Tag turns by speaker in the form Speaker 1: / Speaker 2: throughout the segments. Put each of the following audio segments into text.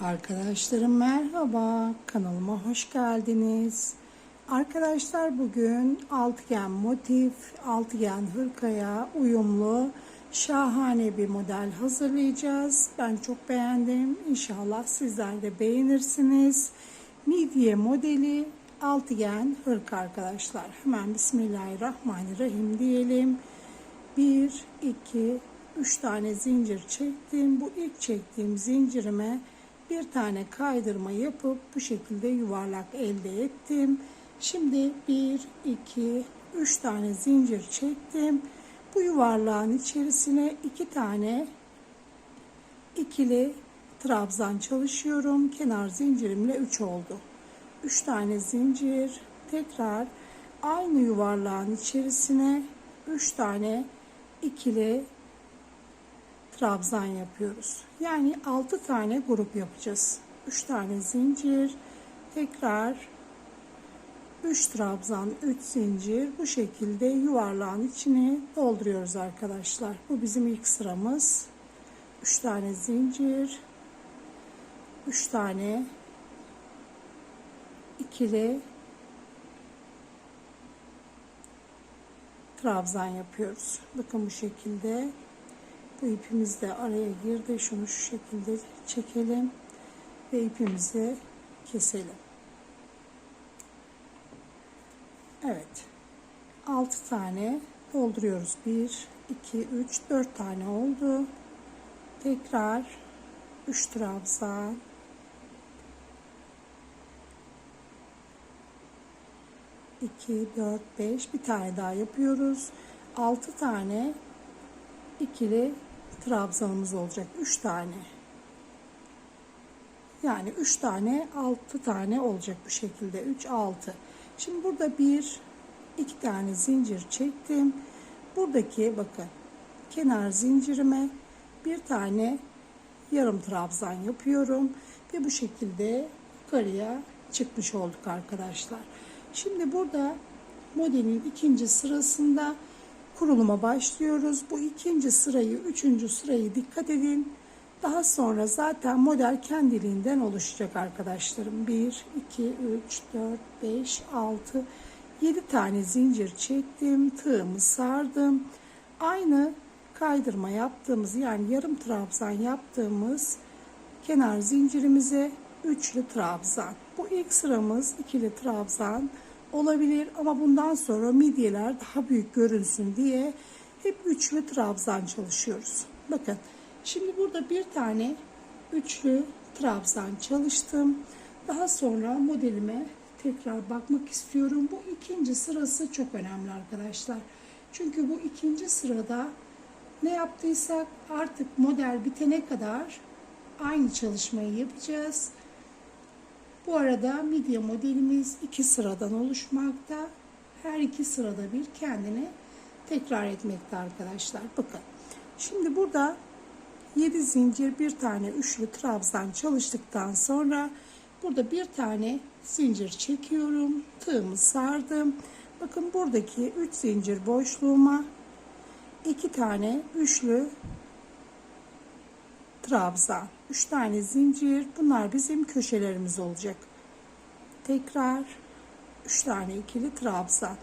Speaker 1: Arkadaşlarım merhaba, kanalıma hoş geldiniz. Arkadaşlar bugün altıgen motif, altıgen hırkaya uyumlu şahane bir model hazırlayacağız. Ben çok beğendim. İnşallah sizler de beğenirsiniz. Midye modeli altıgen hırka arkadaşlar. Hemen Bismillahirrahmanirrahim diyelim. 1, 2, 3 tane zincir çektim. Bu ilk çektiğim zincirime bir tane kaydırma yapıp bu şekilde yuvarlak elde ettim. Şimdi 1, 2, 3 tane zincir çektim. Bu yuvarlağın içerisine 2 tane ikili trabzan çalışıyorum. Kenar zincirimle 3 oldu. 3 tane zincir tekrar aynı yuvarlağın içerisine 3 tane ikili trabzan yapıyoruz. Yani 6 tane grup yapacağız. 3 tane zincir, tekrar 3 trabzan, 3 zincir bu şekilde yuvarlağın içine dolduruyoruz arkadaşlar. Bu bizim ilk sıramız. 3 tane zincir, 3 tane ikili trabzan yapıyoruz. Bakın bu şekilde bu ipimiz de araya girdi. Şunu şu şekilde çekelim ve ipimizi keselim. Evet. 6 tane dolduruyoruz. 1 2 3 4 tane oldu. Tekrar 3 trabzan iki, dört, beş bir tane daha yapıyoruz. Altı tane ikili trabzanımız olacak. 3 tane. Yani 3 tane 6 tane olacak bu şekilde. 3 6. Şimdi burada bir iki tane zincir çektim. Buradaki bakın kenar zincirime bir tane yarım trabzan yapıyorum ve bu şekilde yukarıya çıkmış olduk arkadaşlar. Şimdi burada modelin ikinci sırasında kuruluma başlıyoruz. Bu ikinci sırayı, üçüncü sırayı dikkat edin. Daha sonra zaten model kendiliğinden oluşacak arkadaşlarım. 1, 2, 3, 4, 5, 6, 7 tane zincir çektim. Tığımı sardım. Aynı kaydırma yaptığımız yani yarım trabzan yaptığımız kenar zincirimize üçlü trabzan. Bu ilk sıramız ikili trabzan olabilir ama bundan sonra midyeler daha büyük görünsün diye hep üçlü trabzan çalışıyoruz. Bakın şimdi burada bir tane üçlü trabzan çalıştım. Daha sonra modelime tekrar bakmak istiyorum. Bu ikinci sırası çok önemli arkadaşlar. Çünkü bu ikinci sırada ne yaptıysak artık model bitene kadar aynı çalışmayı yapacağız. Bu arada midye modelimiz iki sıradan oluşmakta. Her iki sırada bir kendini tekrar etmekte arkadaşlar. Bakın. Şimdi burada 7 zincir bir tane üçlü trabzan çalıştıktan sonra burada bir tane zincir çekiyorum. Tığımı sardım. Bakın buradaki 3 zincir boşluğuma iki tane üçlü trabzan. 3 tane zincir. Bunlar bizim köşelerimiz olacak. Tekrar 3 tane ikili trabzan.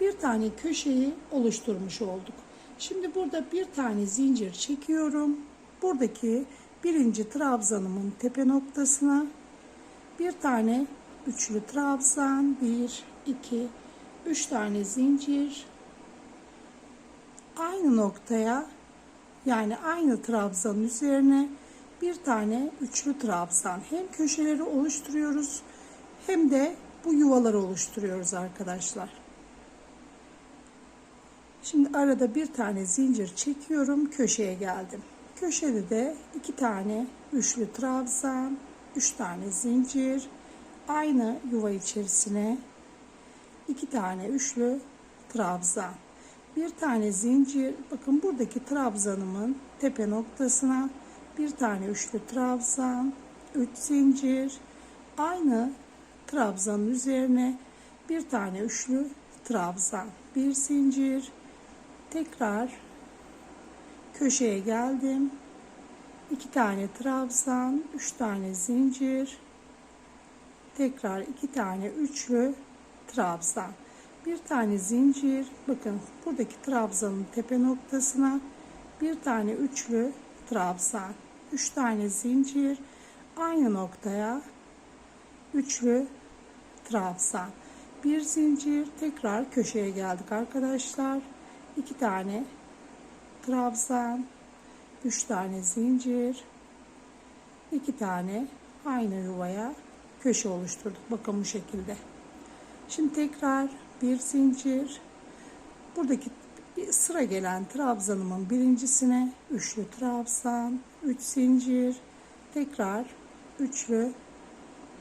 Speaker 1: Bir tane köşeyi oluşturmuş olduk. Şimdi burada bir tane zincir çekiyorum. Buradaki birinci trabzanımın tepe noktasına bir tane üçlü trabzan. 1, 2, 3 tane zincir. Aynı noktaya yani aynı trabzanın üzerine bir tane üçlü trabzan. Hem köşeleri oluşturuyoruz hem de bu yuvaları oluşturuyoruz arkadaşlar. Şimdi arada bir tane zincir çekiyorum. Köşeye geldim. Köşede de iki tane üçlü trabzan, üç tane zincir. Aynı yuva içerisine iki tane üçlü trabzan. Bir tane zincir. Bakın buradaki trabzanımın tepe noktasına bir tane üçlü trabzan, üç zincir. Aynı trabzanın üzerine bir tane üçlü trabzan, bir zincir. Tekrar köşeye geldim. 2 tane trabzan, 3 tane zincir, tekrar 2 tane üçlü trabzan. Bir tane zincir, bakın buradaki trabzanın tepe noktasına bir tane üçlü trabzan, 3 tane zincir, aynı noktaya üçlü trabzan. Bir zincir, tekrar köşeye geldik arkadaşlar. 2 tane trabzan, 3 tane zincir, 2 tane aynı yuvaya köşe oluşturduk. Bakın bu şekilde. Şimdi tekrar bir zincir. Buradaki sıra gelen trabzanımın birincisine üçlü trabzan, 3 zincir, tekrar üçlü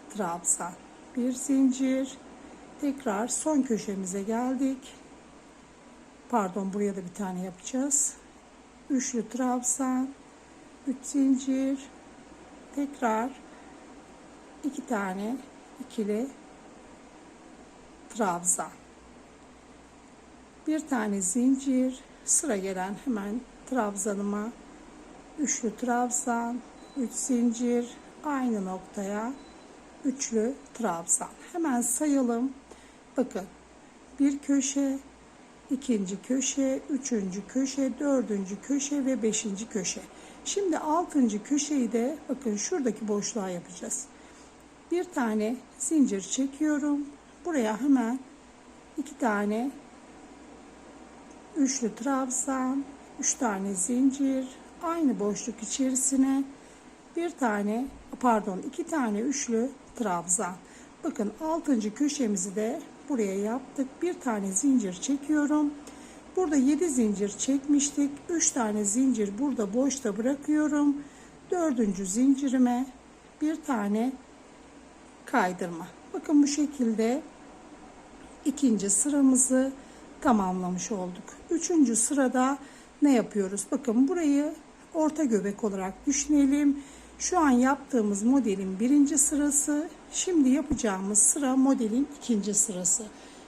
Speaker 1: trabzan, bir zincir, tekrar son köşemize geldik. Pardon buraya da bir tane yapacağız. Üçlü trabzan, 3 zincir, tekrar iki tane ikili trabzan. Bir tane zincir, sıra gelen hemen trabzanıma üçlü trabzan, 3 zincir, aynı noktaya üçlü trabzan. Hemen sayalım. Bakın bir köşe, ikinci köşe, üçüncü köşe, dördüncü köşe ve beşinci köşe. Şimdi altıncı köşeyi de bakın şuradaki boşluğa yapacağız. Bir tane zincir çekiyorum. Buraya hemen iki tane üçlü trabzan, üç tane zincir, aynı boşluk içerisine bir tane pardon iki tane üçlü trabzan. Bakın altıncı köşemizi de buraya yaptık. Bir tane zincir çekiyorum. Burada 7 zincir çekmiştik. 3 tane zincir burada boşta bırakıyorum. Dördüncü zincirime bir tane kaydırma. Bakın bu şekilde ikinci sıramızı tamamlamış olduk. Üçüncü sırada ne yapıyoruz? Bakın burayı orta göbek olarak düşünelim. Şu an yaptığımız modelin birinci sırası. Şimdi yapacağımız sıra modelin ikinci sırası.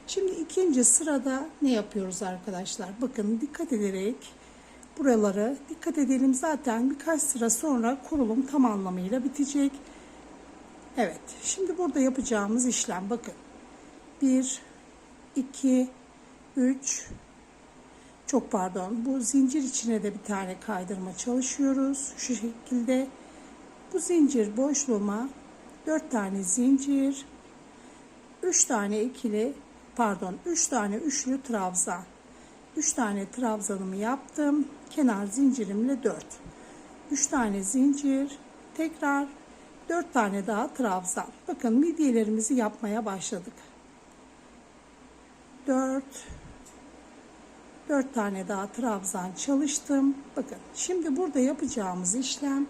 Speaker 1: Şimdi ikinci sırada ne yapıyoruz arkadaşlar? Bakın dikkat ederek buraları dikkat edelim. Zaten birkaç sıra sonra kurulum tam anlamıyla bitecek. Evet. Şimdi burada yapacağımız işlem bakın. 1 2 3 çok pardon. Bu zincir içine de bir tane kaydırma çalışıyoruz. Şu şekilde. Bu zincir boşluğuma 4 tane zincir 3 tane ikili pardon 3 tane üçlü trabzan 3 tane trabzanımı yaptım. Kenar zincirimle 4 3 tane zincir tekrar 4 tane daha trabzan bakın midyelerimizi yapmaya başladık. 4 4 tane daha trabzan çalıştım bakın şimdi burada yapacağımız işlem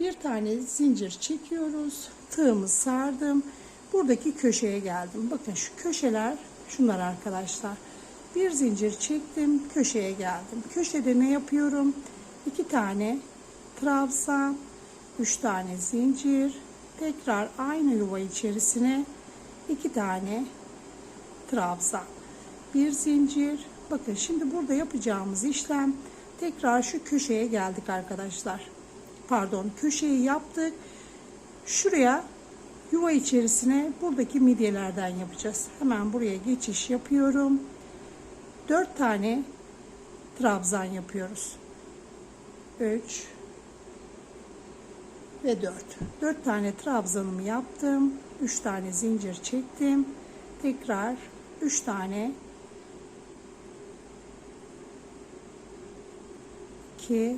Speaker 1: bir tane zincir çekiyoruz tığımı sardım buradaki köşeye geldim. Bakın şu köşeler şunlar arkadaşlar. Bir zincir çektim, köşeye geldim. Köşede ne yapıyorum? İki tane trabzan, üç tane zincir, tekrar aynı yuva içerisine iki tane trabzan, bir zincir. Bakın şimdi burada yapacağımız işlem tekrar şu köşeye geldik arkadaşlar. Pardon, köşeyi yaptık. Şuraya yuva içerisine buradaki midyelerden yapacağız. Hemen buraya geçiş yapıyorum. 4 tane trabzan yapıyoruz. 3 ve 4. 4 tane trabzanımı yaptım. 3 tane zincir çektim. Tekrar 3 tane 2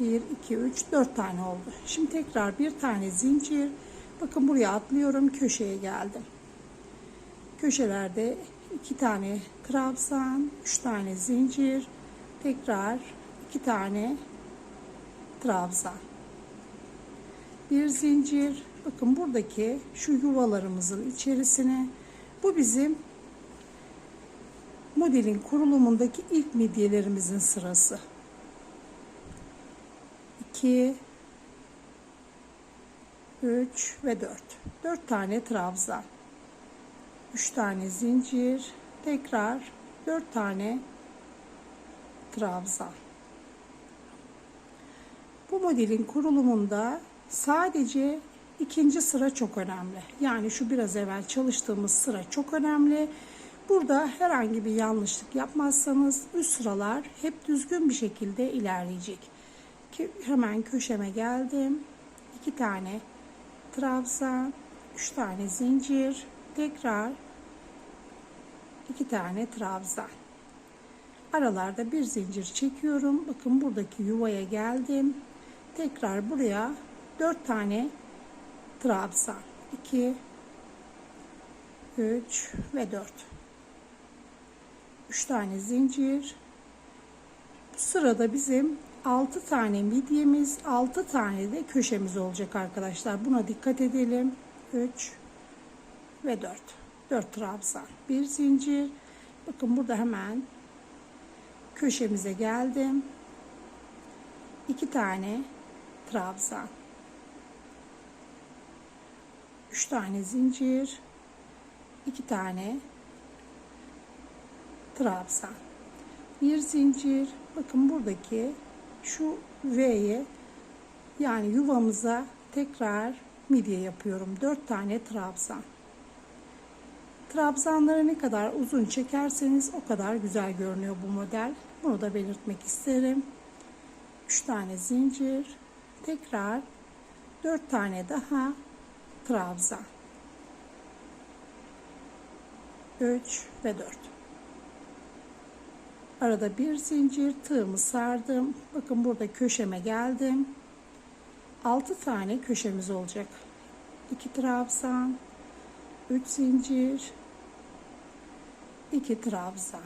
Speaker 1: 1, 2, 3, 4 tane oldu. Şimdi tekrar bir tane zincir. Bakın buraya atlıyorum. Köşeye geldim. Köşelerde 2 tane trabzan, 3 tane zincir. Tekrar 2 tane trabzan. Bir zincir. Bakın buradaki şu yuvalarımızın içerisine bu bizim modelin kurulumundaki ilk midyelerimizin sırası. 2 3 ve 4 4 tane trabzan 3 tane zincir tekrar 4 tane trabzan Bu modelin kurulumunda sadece ikinci sıra çok önemli. Yani şu biraz evvel çalıştığımız sıra çok önemli. Burada herhangi bir yanlışlık yapmazsanız üst sıralar hep düzgün bir şekilde ilerleyecek. Hemen köşeme geldim. İki tane trabzan, üç tane zincir, tekrar iki tane trabzan. Aralarda bir zincir çekiyorum. Bakın buradaki yuvaya geldim. Tekrar buraya dört tane trabzan. 2 3 ve 4. 3 tane zincir. Bu sırada bizim 6 tane midyemiz, 6 tane de köşemiz olacak arkadaşlar. Buna dikkat edelim. 3 ve 4. 4 trabzan. Bir zincir. Bakın burada hemen köşemize geldim. 2 tane trabzan. 3 tane zincir, 2 tane trabzan. Bir zincir. Bakın buradaki şu V'ye yani yuvamıza tekrar midye yapıyorum. 4 tane trabzan. Trabzanları ne kadar uzun çekerseniz o kadar güzel görünüyor bu model. Bunu da belirtmek isterim. 3 tane zincir. Tekrar 4 tane daha trabzan. 3 ve 4. Arada bir zincir tığımı sardım. Bakın burada köşeme geldim. 6 tane köşemiz olacak. 2 trabzan, 3 zincir, 2 trabzan.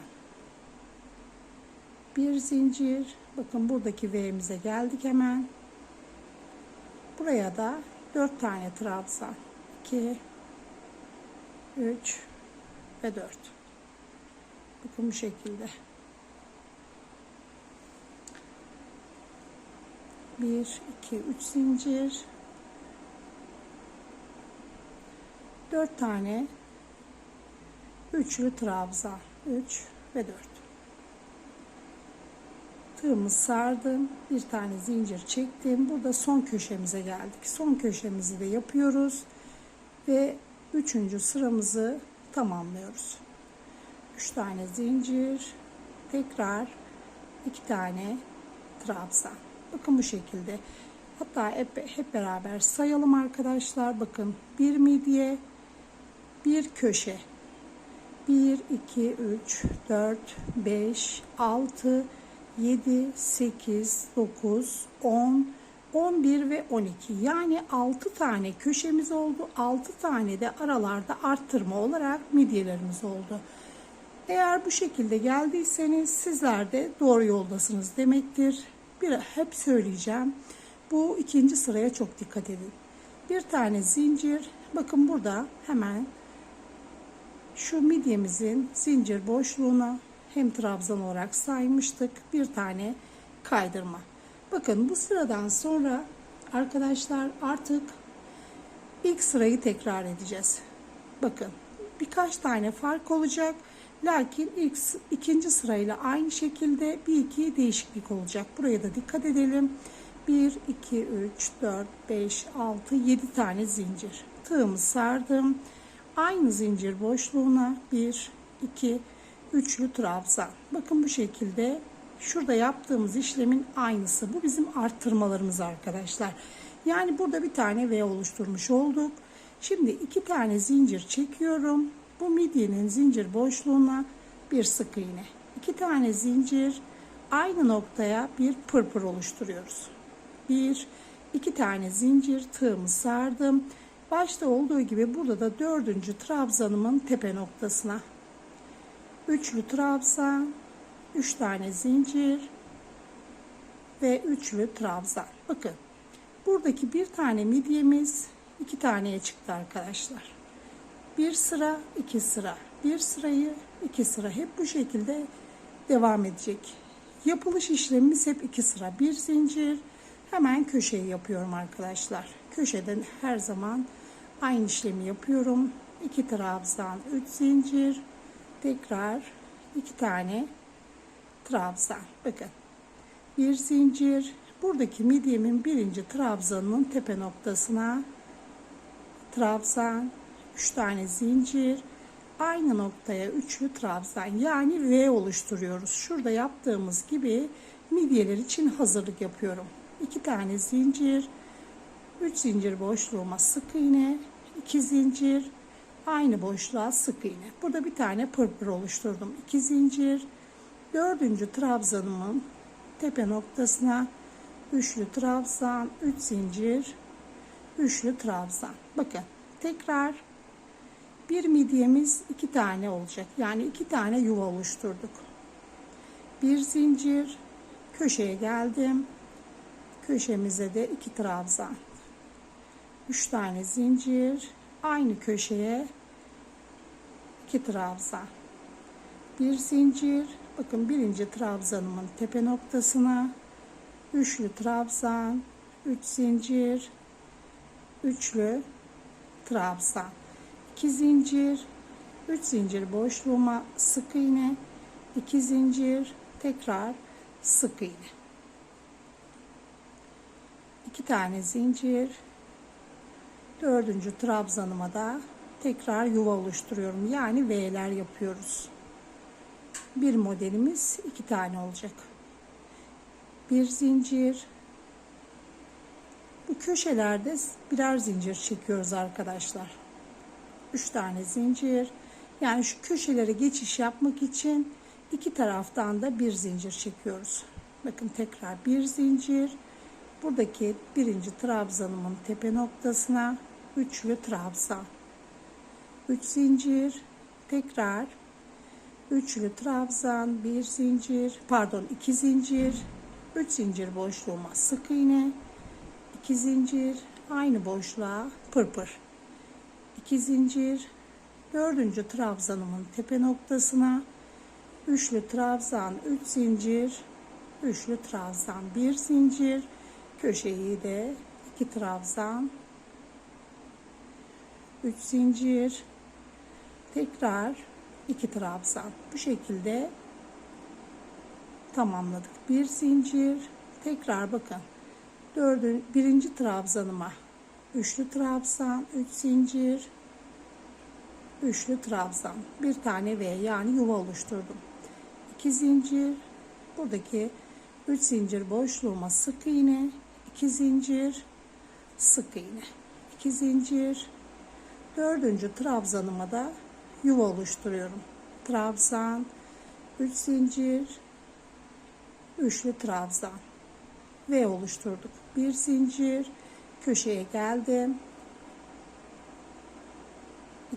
Speaker 1: Bir zincir. Bakın buradaki V'mize geldik hemen. Buraya da 4 tane trabzan. 2 3 ve 4. Bakın bu şekilde. 1 2 3 zincir. 4 tane üçlü trabzan. 3 ve 4 tığımı sardım. Bir tane zincir çektim. Burada son köşemize geldik. Son köşemizi de yapıyoruz. Ve üçüncü sıramızı tamamlıyoruz. Üç tane zincir. Tekrar iki tane trabzan. Bakın bu şekilde. Hatta hep, hep beraber sayalım arkadaşlar. Bakın bir midye, bir köşe. 1, 2, 3, 4, 5, 6, 7, 8, 9, 10, 11 ve 12. Yani 6 tane köşemiz oldu. 6 tane de aralarda arttırma olarak midyelerimiz oldu. Eğer bu şekilde geldiyseniz sizler de doğru yoldasınız demektir. Bir hep söyleyeceğim. Bu ikinci sıraya çok dikkat edin. Bir tane zincir. Bakın burada hemen şu midyemizin zincir boşluğuna hem trabzan olarak saymıştık. Bir tane kaydırma. Bakın bu sıradan sonra arkadaşlar artık ilk sırayı tekrar edeceğiz. Bakın birkaç tane fark olacak. Lakin ilk ikinci sırayla aynı şekilde bir iki değişiklik olacak. Buraya da dikkat edelim. 1, 2, 3, 4, 5, 6, 7 tane zincir. Tığımı sardım. Aynı zincir boşluğuna 1, 2, üçlü trabzan. Bakın bu şekilde şurada yaptığımız işlemin aynısı. Bu bizim arttırmalarımız arkadaşlar. Yani burada bir tane V oluşturmuş olduk. Şimdi iki tane zincir çekiyorum. Bu midyenin zincir boşluğuna bir sık iğne. İki tane zincir aynı noktaya bir pırpır oluşturuyoruz. Bir, iki tane zincir tığımı sardım. Başta olduğu gibi burada da dördüncü trabzanımın tepe noktasına üçlü trabzan, üç tane zincir ve üçlü trabzan. Bakın buradaki bir tane midyemiz iki taneye çıktı arkadaşlar. Bir sıra, iki sıra, bir sırayı, iki sıra hep bu şekilde devam edecek. Yapılış işlemimiz hep iki sıra, bir zincir. Hemen köşeyi yapıyorum arkadaşlar. Köşeden her zaman aynı işlemi yapıyorum. 2 trabzan, 3 zincir, tekrar iki tane trabzan. Bakın bir zincir buradaki midyemin birinci trabzanının tepe noktasına trabzan 3 tane zincir aynı noktaya üçlü trabzan yani V oluşturuyoruz. Şurada yaptığımız gibi midyeler için hazırlık yapıyorum. 2 tane zincir 3 zincir boşluğuma sık iğne 2 zincir aynı boşluğa sık iğne. Burada bir tane pırpır oluşturdum. 2 zincir dördüncü trabzanımın tepe noktasına üçlü trabzan 3 zincir üçlü trabzan. Bakın tekrar bir midyemiz iki tane olacak. Yani iki tane yuva oluşturduk. Bir zincir köşeye geldim. Köşemize de iki trabzan. Üç tane zincir aynı köşeye iki trabzan. Bir zincir bakın birinci trabzanımın tepe noktasına üçlü trabzan, üç zincir, üçlü trabzan. 2 zincir, 3 zincir boşluğuma sık iğne, 2 zincir, tekrar sık iğne. 2 tane zincir, dördüncü trabzanıma da tekrar yuva oluşturuyorum. Yani V'ler yapıyoruz. Bir modelimiz iki tane olacak. Bir zincir, bu köşelerde birer zincir çekiyoruz arkadaşlar. 3 tane zincir. Yani şu köşelere geçiş yapmak için iki taraftan da bir zincir çekiyoruz. Bakın tekrar bir zincir. Buradaki birinci trabzanımın tepe noktasına üçlü trabzan. 3 zincir. Tekrar üçlü trabzan, bir zincir, pardon iki zincir, 3 zincir boşluğuma sık iğne, 2 zincir, aynı boşluğa pırpır. 2 zincir, dördüncü trabzanımın tepe noktasına üçlü trabzan, 3 zincir, üçlü trabzan, bir zincir, köşeyi de 2 trabzan, 3 zincir, tekrar 2 trabzan. Bu şekilde tamamladık. Bir zincir, tekrar bakın. Dördü, birinci trabzanıma üçlü trabzan, üç zincir, üçlü trabzan, bir tane V yani yuva oluşturdum. İki zincir, buradaki üç zincir boşluğuma sık iğne, iki zincir, sık iğne, iki zincir, dördüncü trabzanıma da yuva oluşturuyorum. Trabzan, üç zincir, üçlü trabzan. V oluşturduk. Bir zincir, köşeye geldim.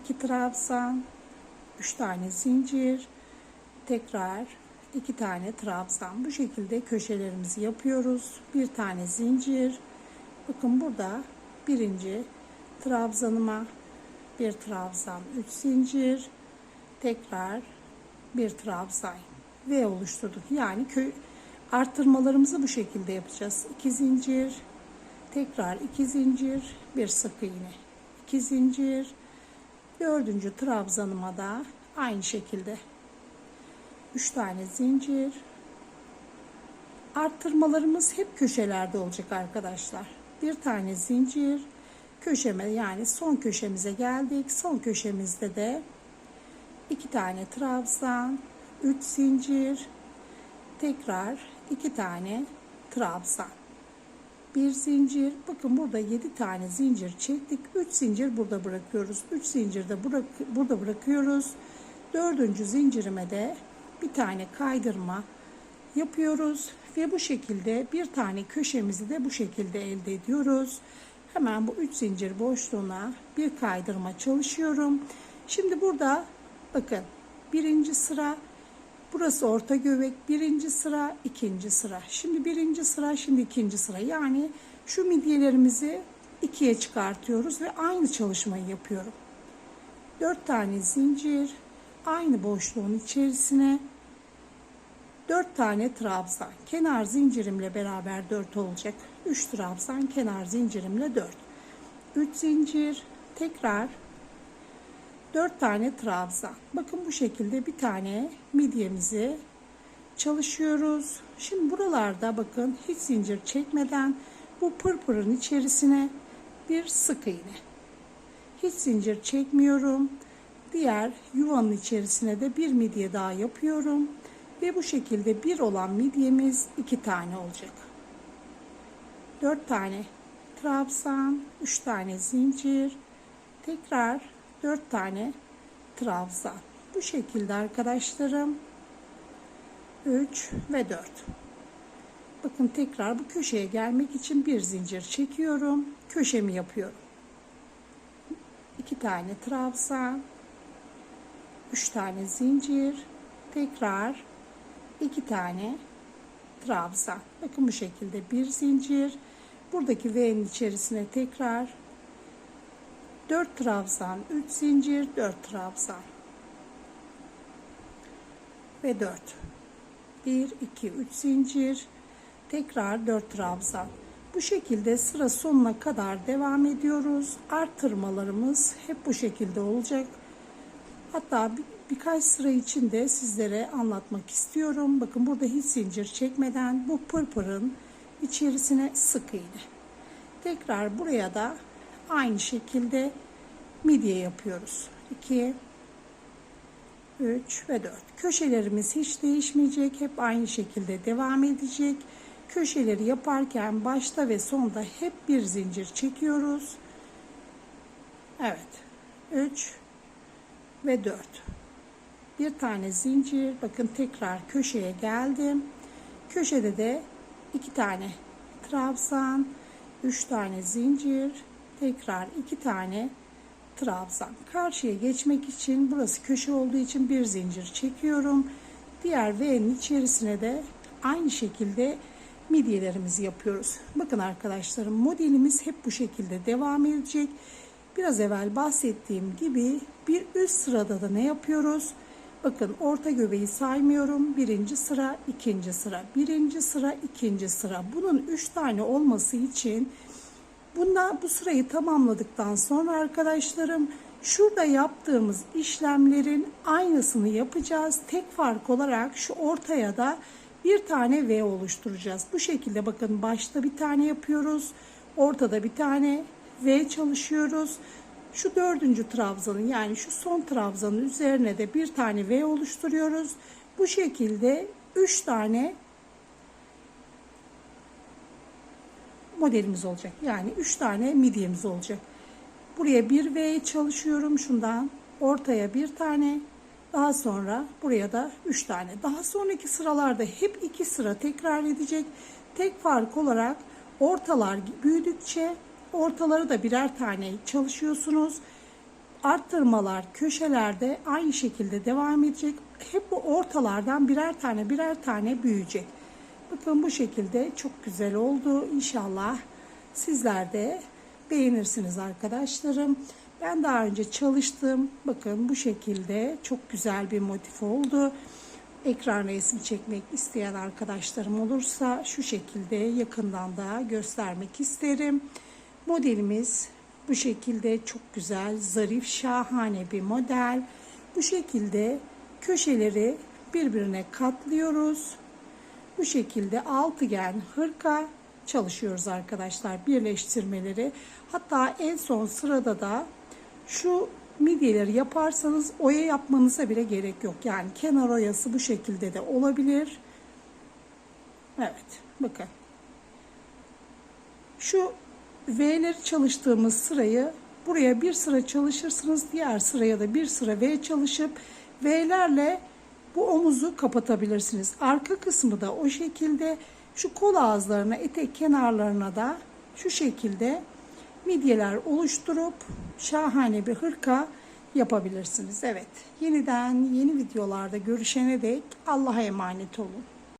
Speaker 1: 2 trabzan, 3 tane zincir, tekrar 2 tane trabzan. Bu şekilde köşelerimizi yapıyoruz. Bir tane zincir. Bakın burada birinci trabzanıma bir trabzan, 3 zincir, tekrar bir trabzan ve oluşturduk. Yani köy arttırmalarımızı bu şekilde yapacağız. 2 zincir, tekrar 2 zincir, bir sık iğne. 2 zincir, dördüncü trabzanıma da aynı şekilde 3 tane zincir. Arttırmalarımız hep köşelerde olacak arkadaşlar. Bir tane zincir, köşeme yani son köşemize geldik. Son köşemizde de iki tane trabzan, 3 zincir, tekrar iki tane trabzan bir zincir. Bakın burada 7 tane zincir çektik. 3 zincir burada bırakıyoruz. 3 zincir de bırak, burada bırakıyoruz. Dördüncü zincirime de bir tane kaydırma yapıyoruz ve bu şekilde bir tane köşemizi de bu şekilde elde ediyoruz. Hemen bu 3 zincir boşluğuna bir kaydırma çalışıyorum. Şimdi burada bakın birinci sıra Burası orta göbek birinci sıra, ikinci sıra. Şimdi birinci sıra, şimdi ikinci sıra. Yani şu midyelerimizi ikiye çıkartıyoruz ve aynı çalışmayı yapıyorum. Dört tane zincir, aynı boşluğun içerisine dört tane trabzan. Kenar zincirimle beraber dört olacak. Üç trabzan, kenar zincirimle dört. Üç zincir, tekrar 4 tane trabzan. Bakın bu şekilde bir tane midyemizi çalışıyoruz. Şimdi buralarda bakın hiç zincir çekmeden bu pırpırın içerisine bir sık iğne. Hiç zincir çekmiyorum. Diğer yuvanın içerisine de bir midye daha yapıyorum. Ve bu şekilde bir olan midyemiz iki tane olacak. Dört tane trabzan, üç tane zincir, tekrar dört tane trabzan. Bu şekilde arkadaşlarım 3 ve 4. Bakın tekrar bu köşeye gelmek için bir zincir çekiyorum. Köşemi yapıyorum. 2 tane trabzan, 3 tane zincir, tekrar 2 tane trabzan. Bakın bu şekilde bir zincir. Buradaki V'nin içerisine tekrar 4 trabzan, 3 zincir, 4 trabzan ve 4. 1, 2, 3 zincir, tekrar 4 trabzan. Bu şekilde sıra sonuna kadar devam ediyoruz. Artırmalarımız hep bu şekilde olacak. Hatta bir, birkaç sıra içinde sizlere anlatmak istiyorum. Bakın burada hiç zincir çekmeden bu pırpırın içerisine sık iğne. Tekrar buraya da aynı şekilde midye yapıyoruz. 2 3 ve 4. Köşelerimiz hiç değişmeyecek. Hep aynı şekilde devam edecek. Köşeleri yaparken başta ve sonda hep bir zincir çekiyoruz. Evet. 3 ve 4. Bir tane zincir. Bakın tekrar köşeye geldim. Köşede de iki tane trabzan, 3 tane zincir, tekrar iki tane trabzan. Karşıya geçmek için burası köşe olduğu için bir zincir çekiyorum. Diğer V'nin içerisine de aynı şekilde midyelerimizi yapıyoruz. Bakın arkadaşlarım modelimiz hep bu şekilde devam edecek. Biraz evvel bahsettiğim gibi bir üst sırada da ne yapıyoruz? Bakın orta göbeği saymıyorum. Birinci sıra, ikinci sıra, birinci sıra, ikinci sıra. Bunun üç tane olması için Bunda bu sırayı tamamladıktan sonra arkadaşlarım şurada yaptığımız işlemlerin aynısını yapacağız. Tek fark olarak şu ortaya da bir tane V oluşturacağız. Bu şekilde bakın başta bir tane yapıyoruz. Ortada bir tane V çalışıyoruz. Şu dördüncü trabzanın yani şu son trabzanın üzerine de bir tane V oluşturuyoruz. Bu şekilde üç tane modelimiz olacak. Yani 3 tane midyemiz olacak. Buraya bir V çalışıyorum şundan. Ortaya bir tane. Daha sonra buraya da 3 tane. Daha sonraki sıralarda hep 2 sıra tekrar edecek. Tek fark olarak ortalar büyüdükçe ortaları da birer tane çalışıyorsunuz. Arttırmalar köşelerde aynı şekilde devam edecek. Hep bu ortalardan birer tane birer tane büyüyecek. Bakın bu şekilde çok güzel oldu. İnşallah sizler de beğenirsiniz arkadaşlarım. Ben daha önce çalıştım. Bakın bu şekilde çok güzel bir motif oldu. Ekran resmi çekmek isteyen arkadaşlarım olursa şu şekilde yakından da göstermek isterim. Modelimiz bu şekilde çok güzel, zarif, şahane bir model. Bu şekilde köşeleri birbirine katlıyoruz. Bu şekilde altıgen hırka çalışıyoruz arkadaşlar birleştirmeleri. Hatta en son sırada da şu midyeleri yaparsanız oya yapmanıza bile gerek yok. Yani kenar oyası bu şekilde de olabilir. Evet bakın. Şu V'leri çalıştığımız sırayı buraya bir sıra çalışırsınız. Diğer sıraya da bir sıra V çalışıp V'lerle bu omuzu kapatabilirsiniz. Arka kısmı da o şekilde şu kol ağızlarına, etek kenarlarına da şu şekilde midyeler oluşturup şahane bir hırka yapabilirsiniz. Evet, yeniden yeni videolarda görüşene dek Allah'a emanet olun.